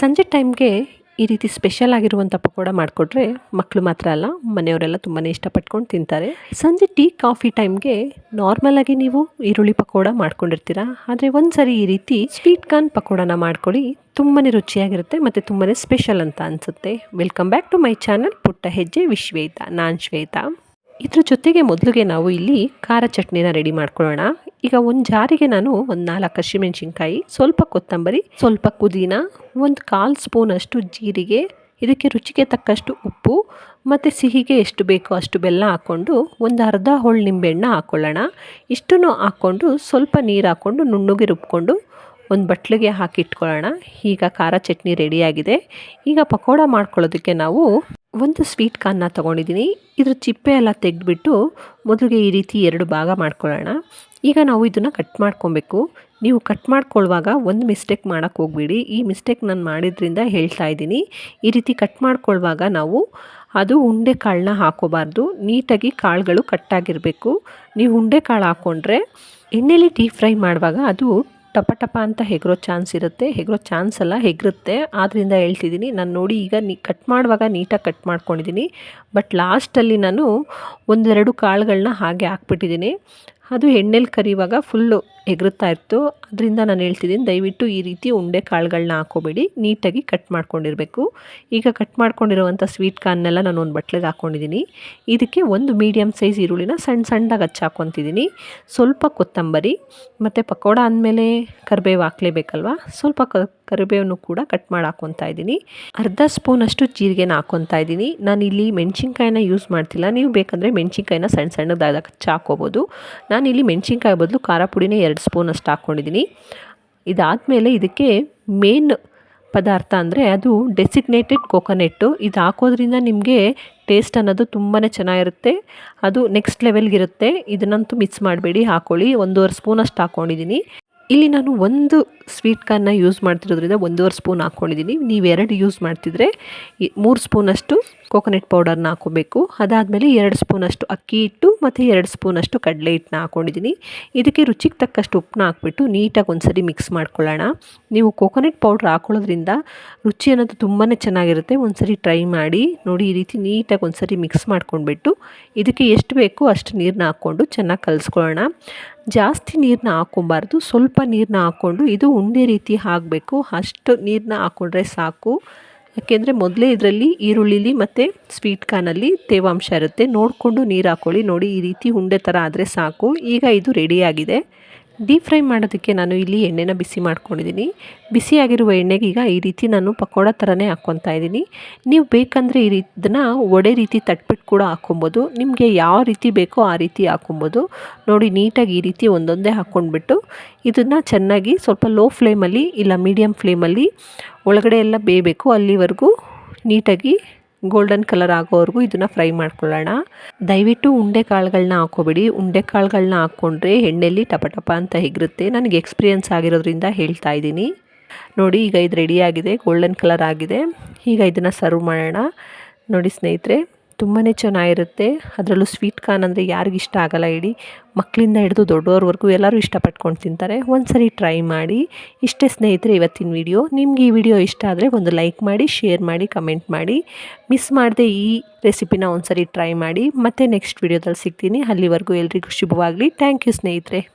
ಸಂಜೆ ಟೈಮ್ಗೆ ಈ ರೀತಿ ಸ್ಪೆಷಲ್ ಆಗಿರುವಂಥ ಪಕೋಡ ಮಾಡಿಕೊಟ್ರೆ ಮಕ್ಕಳು ಮಾತ್ರ ಅಲ್ಲ, ಮನೆಯವರೆಲ್ಲ ತುಂಬಾ ಇಷ್ಟಪಟ್ಕೊಂಡು ತಿಂತಾರೆ. ಸಂಜೆ ಟೀ, ಕಾಫಿ ಟೈಮ್ಗೆ ನಾರ್ಮಲಾಗಿ ನೀವು ಈರುಳ್ಳಿ ಪಕೋಡ ಮಾಡ್ಕೊಂಡಿರ್ತೀರಾ? ಆದರೆ ಒಂದು ಸರಿ ಈ ರೀತಿ ಸ್ವೀಟ್ ಕಾರ್ನ್ ಪಕೋಡನ ಮಾಡ್ಕೊಳ್ಳಿ ತುಂಬಾ ರುಚಿಯಾಗಿರುತ್ತೆ ಮತ್ತು ತುಂಬಾ ಸ್ಪೆಷಲ್ ಅಂತ ಅನಿಸುತ್ತೆ. Welcome back to my channel ಪುಟ್ಟ ಹೆಜ್ಜೆ, ವಿಶ್ವೇತ, ನಾನು ಶ್ವೇತಾ. ಇದ್ರ ಜೊತೆಗೆ ಮೊದಲಿಗೆ ನಾವು ಇಲ್ಲಿ ಖಾರ ಚಟ್ನಿನ ರೆಡಿ ಮಾಡ್ಕೊಳ್ಳೋಣ. ಈಗ ಒಂದು ಜಾರಿಗೆ ನಾನು ಒಂದು ನಾಲ್ಕು ಹಸಿಮೆಣ್ಸಿನ್ಕಾಯಿ ಸ್ವಲ್ಪ ಕೊತ್ತಂಬರಿ, ಸ್ವಲ್ಪ ಕುದೀನ ಒಂದು ಕಾಲು ಸ್ಪೂನಷ್ಟು ಜೀರಿಗೆ, ಇದಕ್ಕೆ ರುಚಿಗೆ ತಕ್ಕಷ್ಟು ಉಪ್ಪು ಮತ್ತು ಸಿಹಿಗೆ ಎಷ್ಟು ಬೇಕೋ ಅಷ್ಟು ಬೆಲ್ಲ ಹಾಕ್ಕೊಂಡು ಒಂದು ಅರ್ಧ ಹೋಳು ನಿಂಬೆಹಣ್ಣು ಹಾಕ್ಕೊಳ್ಳೋಣ ಇಷ್ಟನ್ನು ಹಾಕ್ಕೊಂಡು ಸ್ವಲ್ಪ ನೀರು ಹಾಕ್ಕೊಂಡು ನುಣ್ಣಗೆ ರುಬ್ಕೊಂಡು ಒಂದು ಬಟ್ಲಿಗೆ ಹಾಕಿಟ್ಕೊಳ್ಳೋಣ ಈಗ ಖಾರ ಚಟ್ನಿ ರೆಡಿಯಾಗಿದೆ ಈಗ ಪಕೋಡ ಮಾಡ್ಕೊಳ್ಳೋದಕ್ಕೆ ನಾವು ಒಂದು ಸ್ವೀಟ್ ಕಾರ್ನ ತೊಗೊಂಡಿದ್ದೀನಿ. ಇದ್ರ ಚಿಪ್ಪೆ ಎಲ್ಲ ತೆಗೆದುಬಿಟ್ಟು ಮೊದಲಿಗೆ ಈ ರೀತಿ ಎರಡು ಭಾಗ ಮಾಡ್ಕೊಳ್ಳೋಣ. ಈಗ ನಾವು ಇದನ್ನು ಕಟ್ ಮಾಡ್ಕೊಬೇಕು. ನೀವು ಕಟ್ ಮಾಡ್ಕೊಳ್ಳುವಾಗ ಒಂದು ಮಿಸ್ಟೇಕ್ ಮಾಡೋಕ್ಕೆ ಹೋಗಬೇಡಿ. ಈ ಮಿಸ್ಟೇಕ್ ನಾನು ಮಾಡಿದ್ರಿಂದ ಹೇಳ್ತಾ ಇದ್ದೀನಿ. ಈ ರೀತಿ ಕಟ್ ಮಾಡ್ಕೊಳ್ಳುವಾಗ ನಾವು ಅದು ಉಂಡೆ ಕಾಳನ್ನ ಹಾಕೋಬಾರ್ದು. ನೀಟಾಗಿ ಕಾಳುಗಳು ಕಟ್ಟಾಗಿರಬೇಕು. ನೀವು ಉಂಡೆ ಕಾಳು ಹಾಕ್ಕೊಂಡ್ರೆ ಎಣ್ಣೆಲಿ ಡೀಪ್ ಫ್ರೈ ಮಾಡುವಾಗ ಅದು ಟಪ ಟಪ ಅಂತ ಹೆಗರೋ ಚಾನ್ಸ್ ಇರುತ್ತೆ. ಹೆಗರೋ ಚಾನ್ಸ್ ಅಲ್ಲ ಹೆಗರುತ್ತೆ. ಆದ್ದರಿಂದ ಹೇಳ್ತಿದ್ದೀನಿ, ನಾನು ನೋಡಿ ಈಗ ನೀ ಕಟ್ ಮಾಡುವಾಗ ನೀಟಾಗಿ ಕಟ್ ಮಾಡ್ಕೊಂಡಿದ್ದೀನಿ. ಬಟ್ ಲಾಸ್ಟಲ್ಲಿ ನಾನು ಒಂದೆರಡು ಕಾಳುಗಳನ್ನ ಹಾಗೆ ಹಾಕ್ಬಿಟ್ಟಿದ್ದೀನಿ. ಅದು ಎಣ್ಣೆಲಿ ಕರಿಯುವಾಗ ಫುಲ್ಲು ಎಗರುತ್ತಾ ಇತ್ತು ಅದರಿಂದ ನಾನು ಹೇಳ್ತಿದ್ದೀನಿ ದಯವಿಟ್ಟು ಈ ರೀತಿ ಉಂಡೆ ಕಾಳುಗಳನ್ನ ಹಾಕೋಬೇಡಿ. ನೀಟಾಗಿ ಕಟ್ ಮಾಡ್ಕೊಂಡಿರಬೇಕು. ಈಗ ಕಟ್ ಮಾಡ್ಕೊಂಡಿರುವಂಥ ಸ್ವೀಟ್ ಕಾರ್ನೆಲ್ಲ ನಾನು ಒಂದು ಬಟ್ಲಿಗೆ ಹಾಕ್ಕೊಂಡಿದ್ದೀನಿ ಇದಕ್ಕೆ ಒಂದು ಮೀಡಿಯಮ್ ಸೈಜ್ ಈರುಳ್ಳಿನ ಸಣ್ಣ ಸಣ್ಣದಾಗಿ ಹಚ್ಚಾಕೊತಿದ್ದೀನಿ ಸ್ವಲ್ಪ ಕೊತ್ತಂಬರಿ, ಮತ್ತು ಪಕೋಡ ಅಂದಮೇಲೆ ಕರಿಬೇವು ಹಾಕ್ಲೇಬೇಕಲ್ವ? ಸ್ವಲ್ಪ ಕ ಕರಿಬೇವನ್ನು ಕೂಡ ಕಟ್ ಮಾಡಿ ಹಾಕ್ಕೊತಾ ಇದ್ದೀನಿ. ಅರ್ಧ ಸ್ಪೂನಷ್ಟು ಜೀರಿಗೆನ ಹಾಕ್ಕೊತಾ ಇದ್ದೀನಿ. ನಾನು ಇಲ್ಲಿ ಮೆಣಸಿನ್ಕಾಯಿನ ಯೂಸ್ ಮಾಡ್ತಿಲ್ಲ. ನೀವು ಬೇಕಂದರೆ ಮೆಣಸಿನ್ಕಾಯಿನ ಸಣ್ಣ ಸಣ್ಣದಾಗಿ ಹಾಕ್ಕೋಬೋದು. ನಾನು ಇಲ್ಲಿ ಮೆಣಸಿನ್ಕಾಯಿ ಬದಲು ಖಾರ ಪುಡಿನೇ ಎರಡು ಸ್ಪೂನಷ್ಟು ಹಾಕ್ಕೊಂಡಿದ್ದೀನಿ ಇದಾದಮೇಲೆ ಇದಕ್ಕೆ ಮೇನ್ ಪದಾರ್ಥ ಅಂದರೆ ಅದು ಡೆಸಿಗ್ನೇಟೆಡ್ ಕೋಕೋನೆಟ್ಟು ಇದು ಹಾಕೋದ್ರಿಂದ ನಿಮಗೆ ಟೇಸ್ಟ್ ಅನ್ನೋದು ತುಂಬಾ ಚೆನ್ನಾಗಿರುತ್ತೆ. ಅದು ನೆಕ್ಸ್ಟ್ ಲೆವೆಲ್ಗಿರುತ್ತೆ ಇದನ್ನಂತೂ ಮಿಕ್ಸ್ ಮಾಡಬೇಡಿ. ಹಾಕೊಳ್ಳಿ. ಒಂದೂವರೆ ಸ್ಪೂನಷ್ಟು ಹಾಕ್ಕೊಂಡಿದ್ದೀನಿ ಇಲ್ಲಿ ನಾನು ಒಂದು ಸ್ವೀಟ್ ಕಾರ್ನ ಯೂಸ್ ಮಾಡ್ತಿರೋದ್ರಿಂದ ಒಂದೂವರೆ ಸ್ಪೂನ್ ಹಾಕ್ಕೊಂಡಿದ್ದೀನಿ. ನೀವು ಎರಡು ಯೂಸ್ ಮಾಡ್ತಿದ್ರೆ ಮೂರು ಸ್ಪೂನಷ್ಟು ಕೋಕೋನಟ್ ಪೌಡರ್ನ ಹಾಕೋಬೇಕು ಅದಾದಮೇಲೆ ಎರಡು ಸ್ಪೂನಷ್ಟು ಅಕ್ಕಿ ಹಿಟ್ಟು ಮತ್ತು ಎರಡು ಸ್ಪೂನಷ್ಟು ಕಡಲೆ ಹಿಟ್ಟನ್ನ ಹಾಕ್ಕೊಂಡಿದ್ದೀನಿ. ಇದಕ್ಕೆ ರುಚಿಗೆ ತಕ್ಕಷ್ಟು ಉಪ್ಪನ್ನ ಹಾಕ್ಬಿಟ್ಟು ನೀಟಾಗಿ ಒಂದ್ಸರಿ ಮಿಕ್ಸ್ ಮಾಡ್ಕೊಳ್ಳೋಣ. ನೀವು ಕೋಕೋನಟ್ ಪೌಡ್ರ್ ಹಾಕೊಳ್ಳೋದ್ರಿಂದ ರುಚಿ ಅನ್ನೋದು ತುಂಬಾ ಚೆನ್ನಾಗಿರುತ್ತೆ. ಒಂದ್ಸರಿ ಟ್ರೈ ಮಾಡಿ ನೋಡಿ ಈ ರೀತಿ ನೀಟಾಗಿ ಒಂದ್ಸರಿ ಮಿಕ್ಸ್ ಮಾಡ್ಕೊಂಡ್ಬಿಟ್ಟು ಇದಕ್ಕೆ ಎಷ್ಟು ಬೇಕೋ ಅಷ್ಟು ನೀರನ್ನ ಹಾಕ್ಕೊಂಡು ಚೆನ್ನಾಗಿ ಕಲಿಸ್ಕೊಳ್ಳೋಣ. ಜಾಸ್ತಿ ನೀರನ್ನ ಹಾಕ್ಕೊಬಾರ್ದು. ಸ್ವಲ್ಪ ನೀರನ್ನ ಹಾಕ್ಕೊಂಡು ಇದು ಉಂಡೆ ರೀತಿ ಹಾಕಬೇಕು. ಅಷ್ಟು ನೀರನ್ನ ಹಾಕ್ಕೊಂಡ್ರೆ ಸಾಕು. ಯಾಕೆಂದರೆ ಮೊದಲೇ ಇದರಲ್ಲಿ ಈರುಳ್ಳಿಲಿ ಮತ್ತು ಸ್ವೀಟ್ ಕಾರ್ನಲ್ಲಿ ತೇವಾಂಶ ಇರುತ್ತೆ. ನೋಡಿಕೊಂಡು ನೀರು ಹಾಕ್ಕೊಳ್ಳಿ ನೋಡಿ ಈ ರೀತಿ ಉಂಡೆ ಥರ ಆದರೆ ಸಾಕು. ಈಗ ಇದು ರೆಡಿಯಾಗಿದೆ ಡೀಪ್ ಫ್ರೈ ಮಾಡೋದಕ್ಕೆ ನಾನು ಇಲ್ಲಿ ಎಣ್ಣೆನ ಬಿಸಿ ಮಾಡ್ಕೊಂಡಿದ್ದೀನಿ. ಬಿಸಿಯಾಗಿರುವ ಎಣ್ಣೆಗೆ ಈಗ ಈ ರೀತಿ ನಾನು ಪಕೋಡ ಥರನೇ ಹಾಕ್ಕೊತಾ ಇದ್ದೀನಿ. ನೀವು ಬೇಕಂದರೆ ಈ ರೀತಿ ಇದನ್ನು ಒಡೆ ರೀತಿ ತಟ್ಬಿಟ್ಟು ಕೂಡ ಹಾಕ್ಕೊಬೋದು. ನಿಮಗೆ ಯಾವ ರೀತಿ ಬೇಕೋ ಆ ರೀತಿ ಹಾಕ್ಕೊಬೋದು. ನೋಡಿ, ನೀಟಾಗಿ ಈ ರೀತಿ ಒಂದೊಂದೇ ಹಾಕ್ಕೊಂಡ್ಬಿಟ್ಟು ಇದನ್ನು ಚೆನ್ನಾಗಿ ಸ್ವಲ್ಪ ಲೋ ಫ್ಲೇಮಲ್ಲಿ ಇಲ್ಲ ಮೀಡಿಯಮ್ ಫ್ಲೇಮಲ್ಲಿ ಒಳಗಡೆ ಎಲ್ಲ ಬೇಯಬೇಕು. ಅಲ್ಲಿವರೆಗೂ ನೀಟಾಗಿ ಗೋಲ್ಡನ್ ಕಲರ್ ಆಗೋವರೆಗೂ ಇದನ್ನು ಫ್ರೈ ಮಾಡ್ಕೊಳ್ಳೋಣ. ದಯವಿಟ್ಟು ಉಂಡೆ ಕಾಳುಗಳನ್ನ ಹಾಕೋಬೇಡಿ ಉಂಡೆ ಕಾಳುಗಳನ್ನ ಹಾಕ್ಕೊಂಡ್ರೆ ಎಣ್ಣೆಯಲ್ಲಿ ಟಪ ಟಪ ಅಂತ ಹೆಗ್ರುತ್ತೆ. ನನಗೆ ಎಕ್ಸ್ಪೀರಿಯೆನ್ಸ್ ಆಗಿರೋದ್ರಿಂದ ಹೇಳ್ತಾ ಇದ್ದೀನಿ. ನೋಡಿ, ಈಗ ಇದು ರೆಡಿಯಾಗಿದೆ ಗೋಲ್ಡನ್ ಕಲರ್ ಆಗಿದೆ. ಈಗ ಇದನ್ನು ಸರ್ವ್ ಮಾಡೋಣ. ನೋಡಿ ಸ್ನೇಹಿತರೆ. ತುಂಬಾ ಚೆನ್ನಾಗಿರುತ್ತೆ. ಅದರಲ್ಲೂ ಸ್ವೀಟ್ ಕಾರ್ನ್ ಅಂದರೆ ಯಾರಿಗಿಷ್ಟ ಆಗಲ್ಲ ಹೇಳಿ ಮಕ್ಕಳಿಂದ ಹಿಡಿದು ದೊಡ್ಡವ್ರವರೆಗೂ ಎಲ್ಲರೂ ಇಷ್ಟಪಟ್ಕೊಂಡು ತಿಂತಾರೆ. ಒಂದು ಸರಿ ಟ್ರೈ ಮಾಡಿ. ಇಷ್ಟೇ ಸ್ನೇಹಿತರೆ, ಇವತ್ತಿನ ವಿಡಿಯೋ ನಿಮ್ಗೆ ಈ ವಿಡಿಯೋ ಇಷ್ಟ ಆದರೆ ಒಂದು ಲೈಕ್ ಮಾಡಿ ಶೇರ್ ಮಾಡಿ ಕಮೆಂಟ್ ಮಾಡಿ. ಮಿಸ್ ಮಾಡದೆ ಈ ರೆಸಿಪಿನ ಒಂದು ಸರಿ ಟ್ರೈ ಮಾಡಿ. ಮತ್ತೆ ನೆಕ್ಸ್ಟ್ ವಿಡಿಯೋದಲ್ಲಿ ಸಿಗ್ತೀನಿ. ಅಲ್ಲಿವರೆಗೂ ಎಲ್ರಿಗೂ ಶುಭವಾಗಲಿ. ಥ್ಯಾಂಕ್ ಯು ಸ್ನೇಹಿತರೆ.